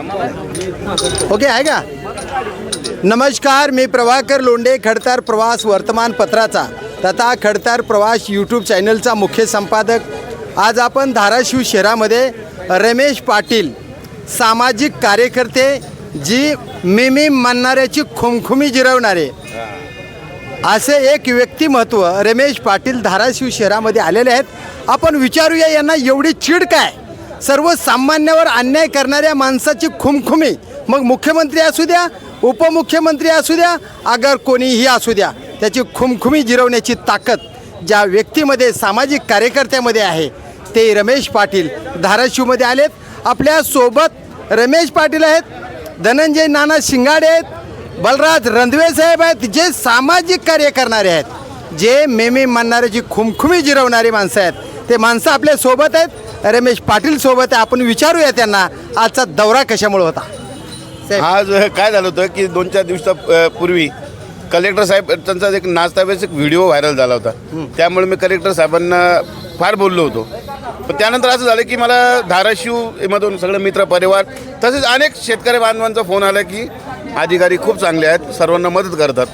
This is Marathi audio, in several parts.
ओके आहे का? नमस्कार मी प्रभाकर लोंडे खडतार प्रवास वर्तमानपत्राचा तथा खडतार प्रवास यूट्यूब चॅनलचा मुख्य संपादक. आज आपण धाराशिव शहरामध्ये रमेश पाटील सामाजिक कार्यकर्ते जी मिमी मानणाऱ्याची खुमखुमी जिरवणारे. असे एक व्यक्तिमत्व रमेश पाटील धाराशिव शहरामध्ये आलेले आहेत. आपण विचारूया यांना एवढी चीड काय? सर्वसामान्यावर अन्याय करणाऱ्या माणसाची खुमखुमी. मग मुख्यमंत्री असू द्या उपमुख्यमंत्री असू द्या अगर कोणीही असू द्या त्याची खुमखुमी जिरवण्याची ताकद ज्या व्यक्तीमध्ये सामाजिक कार्यकर्त्यामध्ये आहे ते रमेश पाटील धाराशिवमध्ये आलेत. आपल्यासोबत रमेश पाटील आहेत धनंजय नाना शिंगाडे आहेत बलराज रंधवे साहेब आहेत जे सामाजिक कार्य करणारे आहेत जे मेमे जी खुमखुमी जिरवणारी माणसं आहेत ते माणसं आपल्यासोबत आहेत. रमेश पाटील सोबत आहे. आपण विचारूया त्यांना आजचा दौरा कशामुळे होता? साहेब, आज काय झालं होतं की दोन चार दिवसा पूर्वी कलेक्टर साहेब त्यांचा एक नाचतावेच एक व्हिडिओ व्हायरल झाला होता. त्यामुळे मी कलेक्टर साहेबांना फार बोललो होतो. पण त्यानंतर असं झालं की मला धाराशिवमधून सगळे मित्र परिवार तसेच अनेक शेतकरी बांधवांचा फोन आला की अधिकारी खूप चांगले आहेत सर्वांना मदत करतात.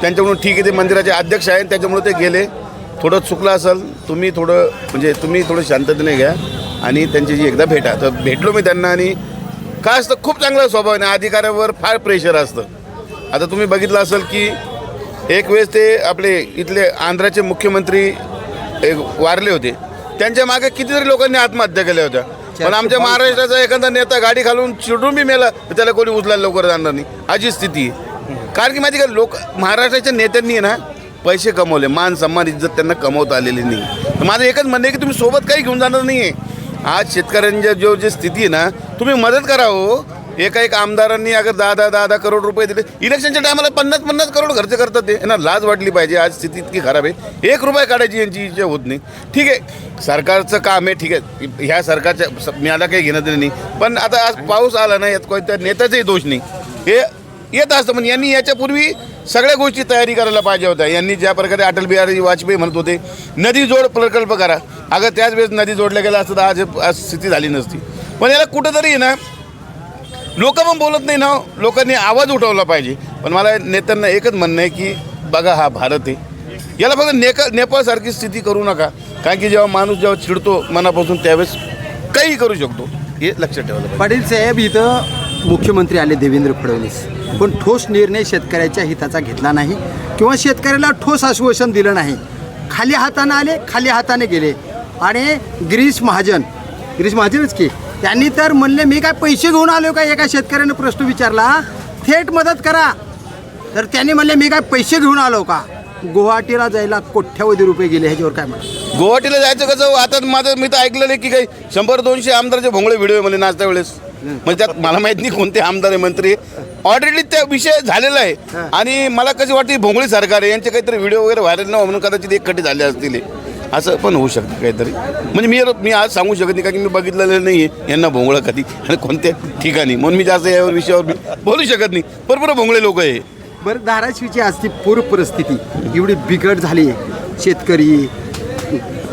त्यांच्याकडून ठीक आहे ते मंदिराचे अध्यक्ष आहेत त्याच्यामुळे ते गेले. थोडं चुकलं असेल तुम्ही थोडं म्हणजे तुम्ही थोडं शांततेने घ्या आणि त्यांची एकदा भेटा तर भेटलो मी त्यांना आणि काय असतं खूप चांगला स्वभाव आहे आणि अधिकाऱ्यावर फार प्रेशर असतं. आता तुम्ही बघितलं असेल की एक वेळेस ते आपले इथले आंध्राचे मुख्यमंत्री एक वारले होते. त्यांच्या मागे कितीतरी लोकांनी आत्महत्या केल्या होत्या. पण आमच्या महाराष्ट्राचा एखादा नेता गाडी घालून चिडून बी मेला तर त्याला कोणी उचलायला लवकर जाणार नाही. अशी स्थिती आहे. कारण की माहिती का लोक महाराष्ट्राच्या नेत्यांनी आहे ना पैसे कमवले मान सन्मान इज्जत त्यांना कमवता आलेली नाही. तर माझं एकच म्हणणं आहे की तुम्ही सोबत काही घेऊन जाणार नाही आहे आज शेतकऱ्यांच्या जो जी स्थिती आहे ना तुम्ही मदत करा हो. एका एक आमदारांनी अगर दहा दहा दहा दहा करोड रुपये दिले इलेक्शनच्या टायमाला पन्नास पन्नास करोड खर्च करतात ते. यांना लाज वाटली पाहिजे आज स्थिती इतकी खराब आहे. एक रुपये काढायची यांची इच्छा होत नाही. ठीक आहे सरकारचं काम आहे ठीक आहे. ह्या सरकारच्या स- आला काही घेणं देणं नाही. पण आता आज पाऊस आला ना यात कोणत्या नेत्याचाही दोष नाही. हे येत असतं. पण यांनी याच्यापूर्वी सगळ्या गोष्टी तयारी करायला पाहिजे होत्या. यांनी ज्या प्रकारे अटल बिहारी वाजपेयी म्हणत होते नदी जोड प्रकल्प करा. अगर त्याच वेळेस नदी जोडल्या गेल्या असतं तर आज आज स्थिती झाली नसती. पण याला कुठंतरी ना लोक पण बोलत नाही ना लोकांनी आवाज उठवला पाहिजे. पण मला नेत्यांना एकच म्हणणं आहे की बघा हा भारत आहे. याला फक्त नेका नेपाळसारखी स्थिती करू नका. कारण की जेव्हा माणूस जेव्हा चिडतो मनापासून त्यावेळेस काही करू शकतो. हे लक्षात ठेवायला पाटील साहेब इथं मुख्यमंत्री आले देवेंद्र फडणवीस. पण ठोस निर्णय शेतकऱ्याच्या हिताचा घेतला नाही किंवा शेतकऱ्याला ठोस आश्वासन दिलं नाही. खाली हाताने आले खाली हाताने गेले. आणि गिरीश महाजन गिरीश महाजनच की त्यांनी तर म्हणले मी काय पैसे घेऊन आलो का? एका शेतकऱ्याने प्रश्न विचारला थेट मदत करा. तर त्यांनी म्हणले मी काय पैसे घेऊन आलो का? गुवाहाटीला जायला कोट्यावधी रुपये गेले ह्याच्यावर काय म्हणा गुवाहाटीला जायचं कसं? आता माझं मी तर ऐकलं नाही की काही शंभर दोनशे आमदारचे भोंगळे व्हिडिओ म्हणले नाचत्या वेळेस. म्हणजे त्यात मला माहीत नाही कोणते आमदार आहे मंत्री ऑलरेडी त्या विषय झालेला आहे. आणि मला कशी वाटते भोंगळी सरकार आहे यांचे काहीतरी व्हिडिओ वगैरे व्हायरल न म्हणून कदाचित एक कटी झाले असतील. असं पण होऊ शकतं काहीतरी. म्हणजे मी मी आज सांगू शकत नाही कारण की मी बघितलेलं नाही आहे यांना भोंगळं कधी आणि कोणत्या ठिकाणी. म्हणून मी जास्त यावर विषयावर बोलू शकत नाही. बरोबर भोंगळे लोक आहे. बरं धाराशिवची आज ती पूर परिस्थिती एवढी बिकट झाली शेतकरी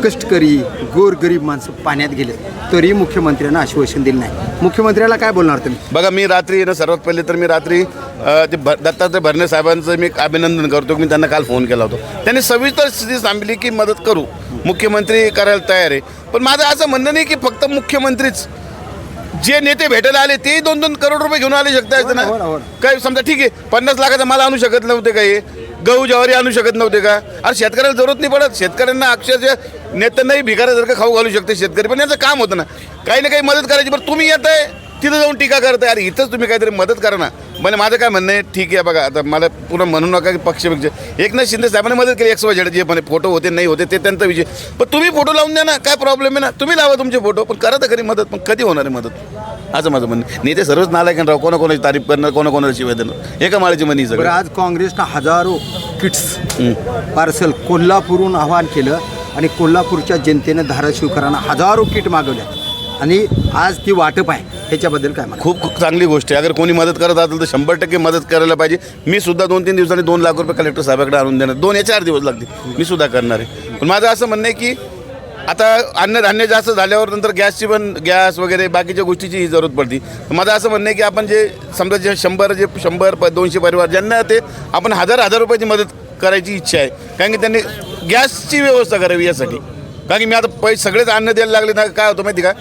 कष्टकरी गोरगरीब माणसं पाण्यात गेले तरी मुख्यमंत्र्यांना आश्वासन दिलं नाही. मुख्यमंत्र्याला काय बोलणार तुम्ही? बघा मी रात्री ना सर्वात पहिले तर मी रात्री ते भ दत्तात्रय भरणे साहेबांचं मी अभिनंदन करतो मी त्यांना काल फोन केला होता. त्यांनी सविस्तर स्थिती सांगितली की मदत करू. मुख्यमंत्री करायला तयार आहे. पण माझं असं म्हणणं नाही की फक्त मुख्यमंत्रीच. जे नेते भेटायला आले तेही दोन दोन करोड रुपये घेऊन आले शकता येतं हो हो ना. काय समजा ठीक आहे पन्नास लाखाचा माल आणू शकत नव्हते का हे गहू ज्वारी आणू शकत नव्हते का? अरे शेतकऱ्याला जरूरत नाही पडत. शेतकऱ्यांना अक्षरशः नेत्यांनाही भिकाऱ्यासारखं खाऊ घालू शकते शेतकरी. पण याचं काम होतं ना. काही ना काही मदत करायची बरं तुम्ही येत आहे तिथं जाऊन टीका करताय. अरे इथंच तुम्ही काहीतरी मदत करा ना. म्हणजे माझं काय म्हणणं आहे? ठीक आहे बघा. आता मला पुन्हा म्हणू नका की पक्ष पक्ष एकनाथ शिंदे साहेबांनी मदत केली एक्स वाय जे म्हणे फोटो होते नाही होते ते त्यांचा विषय. पण तुम्ही फोटो लावून द्या ना. काय प्रॉब्लेम आहे ना? तुम्ही लावा तुमचे फोटो. पण करा तर खरी मदत. पण कधी होणार आहे मदत? असं माझं म्हणणं. नेते सर्वच नालायक राव कोणाकोणाची तारीफ करणार कोणाकोणाला शिवाय देणार? एका माळ्याची मनी बरं सगळं. आज काँग्रेसनं हजारो किट्स पार्सल कोल्हापूरहून आवाहन केलं आणि कोल्हापूरच्या जनतेनं धाराशिवकरांना हजारो किट मागवल्या आणि आज ती वाटप आहे. ह्याच्याबद्दल काय म्हणा खूप खूप चांगली गोष्ट आहे. अगर कोणी मदत करत असेल तर शंभर टक्के मदत करायला पाहिजे. मी सुद्धा दोन तीन दिवसांनी दोन लाख रुपये कलेक्टर साहेबाकडे आणून देणार. दोन या चार दिवस लागतील. मी सुद्धा करणार आहे. पण माझं असं म्हणणं आहे की आता अन्नधान्य जास्त झाल्यावर नंतर गॅसची पण गॅस वगैरे बाकीच्या गोष्टीची जरूरत पडते. माझं असं म्हणणं आहे की आपण जे समजा जे शंभर जे शंभर प दोनशे परिवार ज्यांना ते आपण हजार हजार रुपयाची मदत करायची इच्छा आहे. कारण की त्यांनी गॅसची व्यवस्था करावी यासाठी. कारण की मी आता पैसे सगळेच अन्न द्यायला लागले ना काय होतं माहिती का?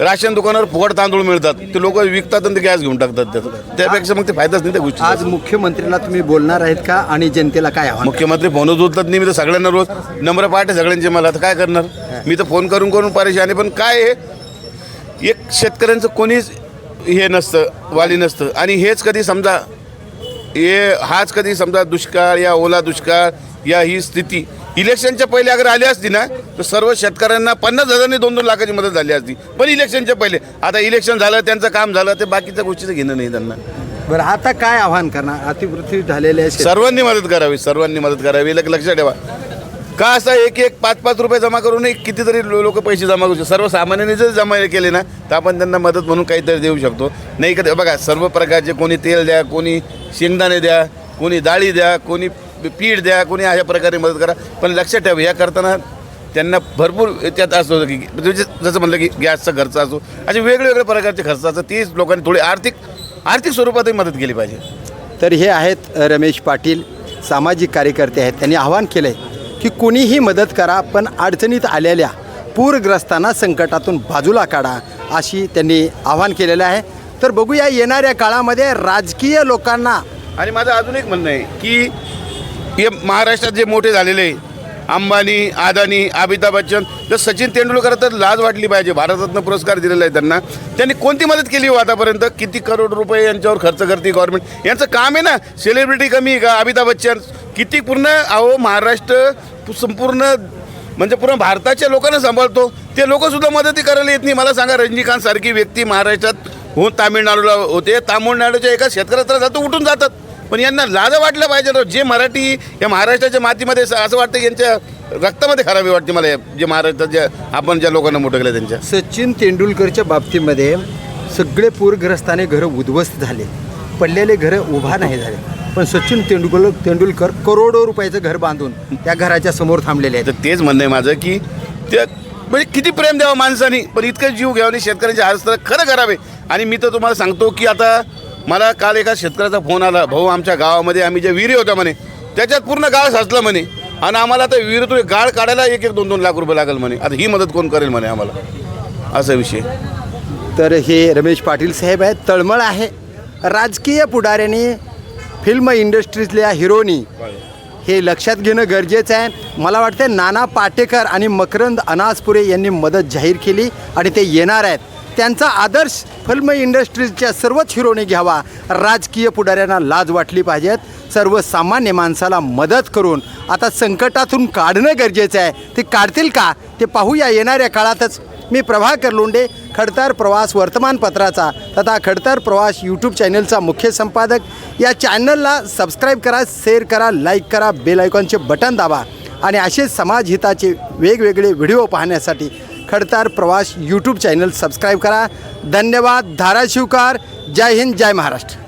राशन दुकानावर फुकट तांदूळ मिळतात. ते लोक विकतात आणि ते गॅस घेऊन टाकतात त्याचं त्यापेक्षा मग ते फायदाच नाही त्या गोष्टी आज मुख्यमंत्र्यांना तुम्ही बोलणार आहेत का आणि जनतेला काय आव्हान मुख्यमंत्री फोनच उचलत नाही मी तर सगळ्यांना रोज नंबर पाठ आहे सगळ्यांचे मला. तर काय करणार? मी तर फोन करून करून परेशान आहे पण काय आहे? एक शेतकऱ्यांचं कोणीच हे नसतं वाली नसतं. आणि हेच कधी समजा हे हाच कधी समजा दुष्काळ या ओला दुष्काळ या ही स्थिती इलेक्शनच्या पहिले अगर आली असती ना तर सर्व शेतकऱ्यांना पन्नास हजारांनी दोन दोन लाखाची मदत झाली असती. पण इलेक्शनच्या पहिले. आता इलेक्शन झालं त्यांचं काम झालं ते बाकीच्या गोष्टीचं घेणं नाही त्यांना. बरं आता काय आव्हान करणार? अतिवृष्टी झालेल्या शेत- सर्वांनी मदत करावी सर्वांनी मदत करावी. लक- लक्षात ठेवा. का असं एक एक पाच पाच रुपये जमा करून एक कितीतरी लोक पैसे जमा करू शकतो सर्वसामान्यांनी जर जमा केले ना तर आपण त्यांना मदत म्हणून काहीतरी देऊ शकतो. नाही का बघा सर्व प्रकारचे कोणी तेल द्या कोणी शेंगदाणे द्या कोणी डाळी द्या कोणी पीठ द्या कोणी अशा प्रकारे मदत करा. पण लक्षात ठेवा या करताना त्यांना भरपूर त्यात असतो की म्हणजे जसं म्हणलं की गॅसचा खर्च असो असे वेगवेगळ्या प्रकारचे खर्च असतात. तीच लोकांनी थोडी आर्थिक आर्थिक स्वरूपातही मदत केली पाहिजे. तर हे आहेत रमेश पाटील सामाजिक कार्यकर्ते आहेत. त्यांनी आवाहन केलं आहे की कोणीही मदत करा पण अडचणीत आलेल्या पूरग्रस्तांना संकटातून बाजूला काढा अशी त्यांनी आवाहन केलेलं आहे. तर बघूया येणाऱ्या काळामध्ये राजकीय लोकांना आणि माझं अजून एक म्हणणं आहे की हे महाराष्ट्रात जे मोठे झालेले अंबानी अदानी अमिताभ बच्चन जर सचिन तेंडुलकर तर लाज वाटली पाहिजे. भारतरत्न पुरस्कार दिलेला आहे त्यांना. त्यांनी कोणती मदत केली हो आतापर्यंत? किती करोड रुपये यांच्यावर खर्च करते गव्हर्नमेंट यांचं काम आहे ना सेलिब्रिटी कमी आहे का? अमिताभ बच्चन. किती पूर्ण अहो महाराष्ट्र संपूर्ण म्हणजे पूर्ण भारताच्या लोकांना सांभाळतो. ते लोकसुद्धा मदती करायला येत नाही. मला सांगा रजनीकांत सारखी व्यक्ती महाराष्ट्रात होऊन तामिळनाडूला होते. तामिळनाडूच्या एका शेतकऱ्याचा जातो उठून जातात. पण यांना लाज वाटलं पाहिजे ना. जे मराठी या महाराष्ट्राच्या मातीमध्ये असं वाटतं यांच्या रक्तामध्ये खराबी वाटते मला. जे महाराष्ट्रात ज्या आपण ज्या लोकांना मोठं केलं त्यांच्या. सचिन तेंडुलकरच्या बाबतीमध्ये सगळे पूरग्रस्ताने घरं उद्ध्वस्त झाले. पडलेले घरं उभा नाही झाले. पण सचिन तेंडुलकर तेंडुलकर करोडो रुपयाचं घर बांधून त्या घराच्या समोर थांबलेले आहेत. तर तेच म्हणणं आहे माझं की त्या म्हणजे किती प्रेम द्यावं माणसानी पण इतकं जीव घ्यावं आणि शेतकऱ्यांच्या हात तर खरं करावे. आणि मी तर तुम्हाला सांगतो की आता मला काल एका शेतकऱ्याचा फोन आला भाऊ आमच्या गावामध्ये आम्ही ज्या विहिरी होत्या म्हणे त्याच्यात पूर्ण गाळ साचलं म्हणे. आणि आम्हाला आता विहिरीतून गाळ काढायला एक एक दोन दोन लाख रुपये लागेल म्हणे. आता ही मदत कोण करेल म्हणे आम्हाला? असा विषय. तर हे रमेश पाटील साहेब आहेत तळमळ आहे. राजकीय पुढाऱ्यांनी फिल्म इंडस्ट्रीतल्या हिरोनी हे लक्षात घेणं गरजेचं आहे. मला वाटतं नाना पाटेकर आणि मकरंद अनासपुरे यांनी मदत जाहीर केली आणि ते येणार आहेत. त्यांचा आदर्श फिल्म इंडस्ट्रीजच्या सर्वच हिरोने घ्यावा. राजकीय पुढाऱ्यांना लाज वाटली पाहिजेत. सर्वसामान्य माणसाला मदत करून आता संकटातून काढणं गरजेचं आहे. ते काढतील का? ते पाहूया. येणाऱ्या काळातच मी प्रभाकर लोंडे खडतार प्रवास वर्तमानपत्राचा तथा खडतार प्रवास यूट्यूब चॅनलचा मुख्य संपादक. या चॅनलला सबस्क्राईब करा शेअर करा लाईक करा बेल आयकॉनचे बटन दाबा. आणि असे समाजहिताचे वेगवेगळे व्हिडिओ पाहण्यासाठी खडतार प्रवास यूट्यूब चॅनल सबस्क्राईब करा। धन्यवाद धाराशिवकार जय हिंद जय महाराष्ट्र।